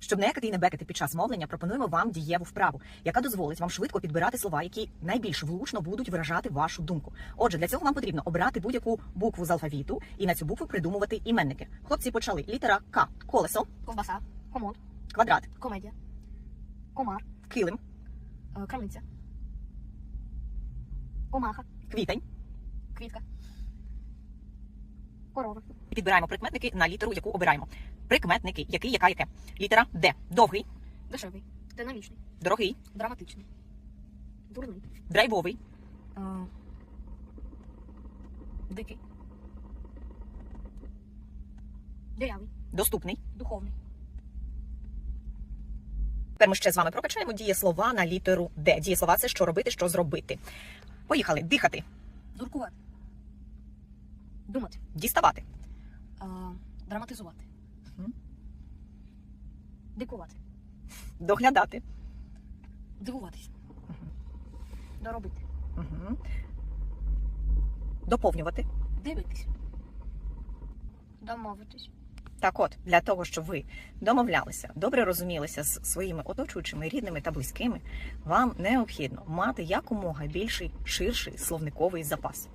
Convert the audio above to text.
Щоб не екати і не бекати під час мовлення, пропонуємо вам дієву вправу, яка дозволить вам швидко підбирати слова, які найбільш влучно будуть виражати вашу думку. Отже, для цього вам потрібно обрати будь-яку букву з алфавіту і на цю букву придумувати іменники. Хлопці почали. Літера К. Колесо, Ковбаса, комод, квадрат, комедія, комар, килим, е, крамниця, комаха, квітень. квітка, корова, підбираємо прикметники на літеру, яку обираємо. Прикметники, який, яка, яке. Літера Д. Довгий, дешевий, динамічний, дорогий, драматичний, дурний, драйвовий, е, дикий, дирявий, доступний. духовний, Тепер ми ще з вами прокачаємо дієслова на літеру Д. Дієслова це що робити, що зробити. Поїхали. Дихати, дуркувати, думати, діставати, е, драматизувати. Дикувати, доглядати, дивуватися, доробити, Угу. доповнювати. дивитися, домовитись, Так от, для того, щоб ви домовлялися, добре розумілися з своїми оточуючими рідними та близькими, вам необхідно мати якомога більший ширший словниковий запас.